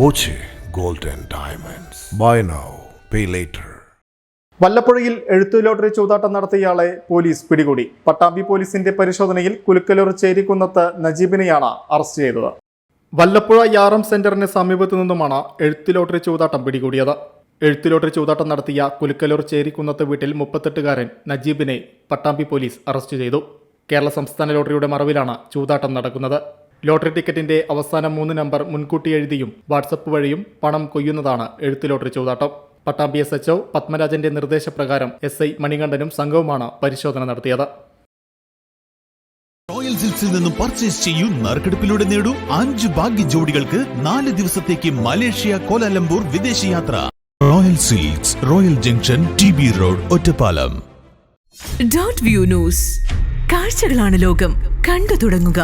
Boche golden diamonds. Buy now pay later വല്ലപ്പുഴയിൽ എഴുത്തു lottery ചൂതാട്ടം നടത്തിയയാളെ police പിടികൂടി. പട്ടാമ്പി പോലീസിന്റെ പരിശോധനയിൽ കുലുക്കലൂർ ചേരിക്കുന്നത്ത് നജീബിനെയാണ് അറസ്റ്റ് ചെയ്തത്. വല്ലപ്പുഴ യാറം സെന്ററിന് സമീപത്തു നിന്നുമാണ് എഴുത്തു ലോട്ടറി ചൂതാട്ടം പിടികൂടിയത്. എഴുത്തു ലോട്ടറി ചൂതാട്ടം നടത്തിയ കുലുക്കലൂർ ചേരിക്കുന്നത്ത് വീട്ടിൽ മുപ്പത്തെട്ടുകാരൻ നജീബിനെ പട്ടാമ്പി പോലീസ് അറസ്റ്റ് ചെയ്തു. കേരള സംസ്ഥാന ലോട്ടറിയുടെ മറവിലാണ് ചൂതാട്ടം നടക്കുന്നത്. ലോട്ടറി ടിക്കറ്റിന്റെ അവസാന മൂന്ന് നമ്പർ മുൻകൂട്ടി എഴുതിയും വാട്സപ്പ് വഴിയും പണം കൊയ്യുന്നതാണ് എഴുത്തു ലോട്ടറി ചൂതാട്ടം. പട്ടാമ്പി എസ് എച്ച്ഒ പത്മരാജന്റെ നിർദ്ദേശപ്രകാരം എസ് ഐ മണികണ്ഠനും സംഘവുമാണ് പരിശോധന നടത്തിയത്. റോയൽ സിൽക്സിൽ നിന്നും പർച്ചേസ് ചെയ്യൂ നറുക്കെടുപ്പിലൂടെ നേടൂ അഞ്ച് ഭാഗ്യ ജോഡികൾക്ക് നാല് ദിവസത്തേക്ക് മലേഷ്യ കോലാലംപൂർ വിദേശയാത്ര royal silks royal junction T B road Ottapalam. Dot view news കാഴ്ചകളാണ് ലോകം. കണ്ടു തുടങ്ങുക.